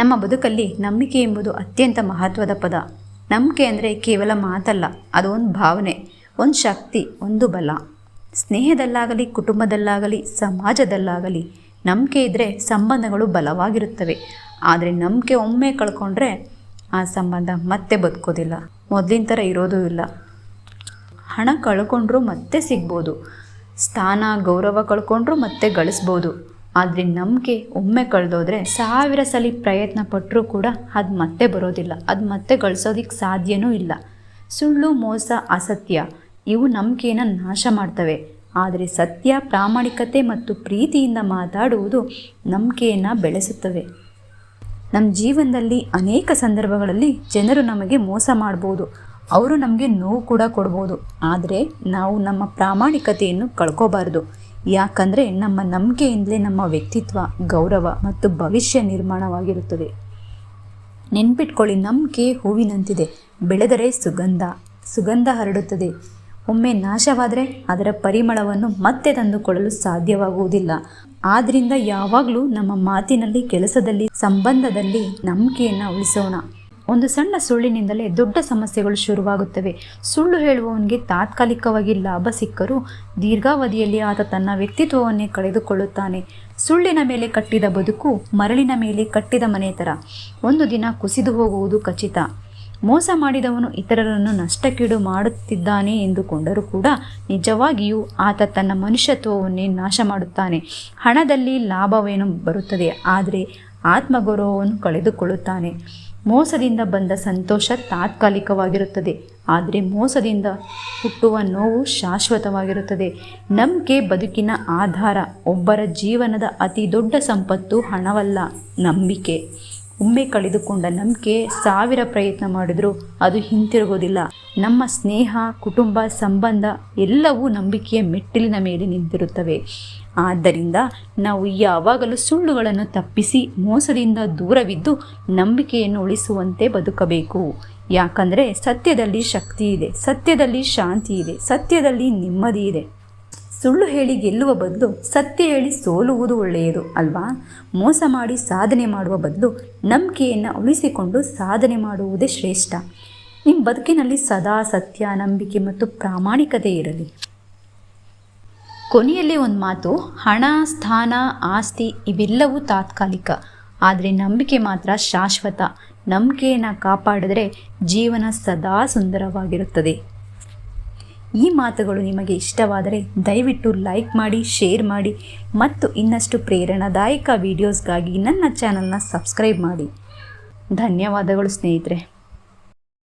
ನಮ್ಮ ಬದುಕಲ್ಲಿ ನಂಬಿಕೆ ಎಂಬುದು ಅತ್ಯಂತ ಮಹತ್ವದ ಪದ. ನಂಬಿಕೆ ಅಂದರೆ ಕೇವಲ ಮಾತಲ್ಲ, ಅದು ಒಂದು ಭಾವನೆ, ಒಂದು ಶಕ್ತಿ, ಒಂದು ಬಲ. ಸ್ನೇಹದಲ್ಲಾಗಲಿ, ಕುಟುಂಬದಲ್ಲಾಗಲಿ, ಸಮಾಜದಲ್ಲಾಗಲಿ ನಂಬಿಕೆ ಇದ್ದರೆ ಸಂಬಂಧಗಳು ಬಲವಾಗಿರುತ್ತವೆ. ಆದರೆ ನಂಬಿಕೆ ಒಮ್ಮೆ ಕಳ್ಕೊಂಡ್ರೆ ಆ ಸಂಬಂಧ ಮತ್ತೆ ಬದುಕೋದಿಲ್ಲ, ಮೊದಲಿನ ಥರ ಇರೋದೂ ಇಲ್ಲ. ಹಣ ಕಳ್ಕೊಂಡ್ರೂ ಮತ್ತೆ ಸಿಗ್ಬೋದು, ಸ್ಥಾನ, ಗೌರವ ಕಳ್ಕೊಂಡ್ರೂ ಮತ್ತೆ ಗಳಿಸ್ಬೋದು. ಆದರೆ ನಂಬಿಕೆ ಒಮ್ಮೆ ಕಳೆದೋದ್ರೆ ಸಾವಿರ ಸಲ ಪ್ರಯತ್ನ ಪಟ್ಟರೂ ಕೂಡ ಅದು ಮತ್ತೆ ಬರೋದಿಲ್ಲ. ಅದು ಮತ್ತೆ ಗಳಿಸೋದಕ್ಕೆ ಸಾಧ್ಯನೂ ಇಲ್ಲ. ಸುಳ್ಳು, ಮೋಸ, ಅಸತ್ಯ ಇವು ನಂಬಿಕೆಯನ್ನು ನಾಶ ಮಾಡ್ತವೆ. ಆದರೆ ಸತ್ಯ, ಪ್ರಾಮಾಣಿಕತೆ ಮತ್ತು ಪ್ರೀತಿಯಿಂದ ಮಾತಾಡುವುದು ನಂಬಿಕೆಯನ್ನು ಬೆಳೆಸುತ್ತವೆ. ನಮ್ಮ ಜೀವನದಲ್ಲಿ ಅನೇಕ ಸಂದರ್ಭಗಳಲ್ಲಿ ಜನರು ನಮಗೆ ಮೋಸ ಮಾಡ್ಬೋದು. ಅವರು ನಮಗೆ ನೋವು ಕೂಡ ಕೊಡ್ಬೋದು. ಆದರೆ ನಾವು ನಮ್ಮ ಪ್ರಾಮಾಣಿಕತೆಯನ್ನು ಕಳ್ಕೋಬಾರ್ದು. ಯಾಕಂದರೆ ನಮ್ಮ ನಂಬಿಕೆಯಿಂದಲೇ ನಮ್ಮ ವ್ಯಕ್ತಿತ್ವ, ಗೌರವ ಮತ್ತು ಭವಿಷ್ಯ ನಿರ್ಮಾಣವಾಗಿರುತ್ತದೆ. ನೆನ್ಪಿಟ್ಕೊಳ್ಳಿ, ನಂಬಿಕೆ ಹೂವಿನಂತಿದೆ. ಬೆಳೆದರೆ ಸುಗಂಧ ಸುಗಂಧ ಹರಡುತ್ತದೆ. ಒಮ್ಮೆ ನಾಶವಾದರೆ ಅದರ ಪರಿಮಳವನ್ನು ಮತ್ತೆ ತಂದುಕೊಳ್ಳಲು ಸಾಧ್ಯವಾಗುವುದಿಲ್ಲ. ಆದ್ದರಿಂದ ಯಾವಾಗಲೂ ನಮ್ಮ ಮಾತಿನಲ್ಲಿ, ಕೆಲಸದಲ್ಲಿ, ಸಂಬಂಧದಲ್ಲಿ ನಂಬಿಕೆಯನ್ನು ಉಳಿಸೋಣ. ಒಂದು ಸಣ್ಣ ಸುಳ್ಳಿನಿಂದಲೇ ದೊಡ್ಡ ಸಮಸ್ಯೆಗಳು ಶುರುವಾಗುತ್ತವೆ. ಸುಳ್ಳು ಹೇಳುವವನಿಗೆ ತಾತ್ಕಾಲಿಕವಾಗಿ ಲಾಭ ಸಿಕ್ಕರೂ ದೀರ್ಘಾವಧಿಯಲ್ಲಿ ಆತ ತನ್ನ ವ್ಯಕ್ತಿತ್ವವನ್ನೇ ಕಳೆದುಕೊಳ್ಳುತ್ತಾನೆ. ಸುಳ್ಳಿನ ಮೇಲೆ ಕಟ್ಟಿದ ಬದುಕು ಮರಳಿನ ಮೇಲೆ ಕಟ್ಟಿದ ಮನೆ ಥರ. ಒಂದು ದಿನ ಕುಸಿದು ಹೋಗುವುದು ಖಚಿತ. ಮೋಸ ಮಾಡಿದವನು ಇತರರನ್ನು ನಷ್ಟಕ್ಕೀಡು ಮಾಡುತ್ತಿದ್ದಾನೆ ಎಂದುಕೊಂಡರೂ ಕೂಡ ನಿಜವಾಗಿಯೂ ಆತ ತನ್ನ ಮನುಷ್ಯತ್ವವನ್ನೇ ನಾಶ ಮಾಡುತ್ತಾನೆ. ಹಣದಲ್ಲಿ ಲಾಭವೇನು ಬರುತ್ತದೆ, ಆದರೆ ಆತ್ಮಗೌರವವನ್ನು ಕಳೆದುಕೊಳ್ಳುತ್ತಾನೆ. ಮೋಸದಿಂದ ಬಂದ ಸಂತೋಷ ತಾತ್ಕಾಲಿಕವಾಗಿರುತ್ತದೆ. ಆದರೆ ಮೋಸದಿಂದ ಹುಟ್ಟುವ ನೋವು ಶಾಶ್ವತವಾಗಿರುತ್ತದೆ. ನಂಬಿಕೆ ಬದುಕಿನ ಆಧಾರ, ಒಬ್ಬರ ಜೀವನದ ಅತಿ ದೊಡ್ಡ ಸಂಪತ್ತು ಹಣವಲ್ಲ, ನಂಬಿಕೆ. ಒಮ್ಮೆ ಕಳೆದುಕೊಂಡ ನಂಬಿಕೆ ಸಾವಿರ ಪ್ರಯತ್ನ ಮಾಡಿದರೂ ಅದು ಹಿಂತಿರುಗೋದಿಲ್ಲ ನಮ್ಮ ಸ್ನೇಹ, ಕುಟುಂಬ, ಸಂಬಂಧ ಎಲ್ಲವೂ ನಂಬಿಕೆಯ ಮೆಟ್ಟಿಲಿನ ಮೇಲೆ ನಿಂತಿರುತ್ತವೆ. ಆದ್ದರಿಂದ ನಾವು ಯಾವಾಗಲೂ ಸುಳ್ಳುಗಳನ್ನು ತಪ್ಪಿಸಿ ಮೋಸದಿಂದ ದೂರವಿದ್ದು ನಂಬಿಕೆಯನ್ನು ಉಳಿಸುವಂತೆ ಬದುಕಬೇಕು. ಯಾಕಂದರೆ ಸತ್ಯದಲ್ಲಿ ಶಕ್ತಿ ಇದೆ, ಸತ್ಯದಲ್ಲಿ ಶಾಂತಿ ಇದೆ, ಸತ್ಯದಲ್ಲಿ ನೆಮ್ಮದಿ ಇದೆ. ಸುಳ್ಳು ಹೇಳಿ ಗೆಲ್ಲುವ ಬದಲು ಸತ್ಯ ಹೇಳಿ ಸೋಲುವುದು ಒಳ್ಳೆಯದು ಅಲ್ವಾ? ಮೋಸ ಮಾಡಿ ಸಾಧನೆ ಮಾಡುವ ಬದಲು ನಂಬಿಕೆಯನ್ನು ಉಳಿಸಿಕೊಂಡು ಸಾಧನೆ ಮಾಡುವುದೇ ಶ್ರೇಷ್ಠ. ನಿಮ್ಮ ಬದುಕಿನಲ್ಲಿ ಸದಾ ಸತ್ಯ, ನಂಬಿಕೆ ಮತ್ತು ಪ್ರಾಮಾಣಿಕತೆ ಇರಲಿ. ಕೊನೆಯಲ್ಲಿ ಒಂದು ಮಾತು, ಹಣ, ಸ್ಥಾನ, ಆಸ್ತಿ ಇವೆಲ್ಲವೂ ತಾತ್ಕಾಲಿಕ. ಆದರೆ ನಂಬಿಕೆ ಮಾತ್ರ ಶಾಶ್ವತ. ನಂಬಿಕೆಯನ್ನು ಕಾಪಾಡಿದರೆ ಜೀವನ ಸದಾ ಸುಂದರವಾಗಿರುತ್ತದೆ. ಈ ಮಾತುಗಳು ನಿಮಗೆ ಇಷ್ಟವಾದರೆ ದಯವಿಟ್ಟು ಲೈಕ್ ಮಾಡಿ, ಶೇರ್ ಮಾಡಿ ಮತ್ತು ಇನ್ನಷ್ಟು ಪ್ರೇರಣಾದಾಯಕ ವಿಡಿಯೋಸ್ಗಾಗಿ ನನ್ನ ಚಾನಲ್ನ ಸಬ್ಸ್ಕ್ರೈಬ್ ಮಾಡಿ. ಧನ್ಯವಾದಗಳು ಸ್ನೇಹಿತರೆ.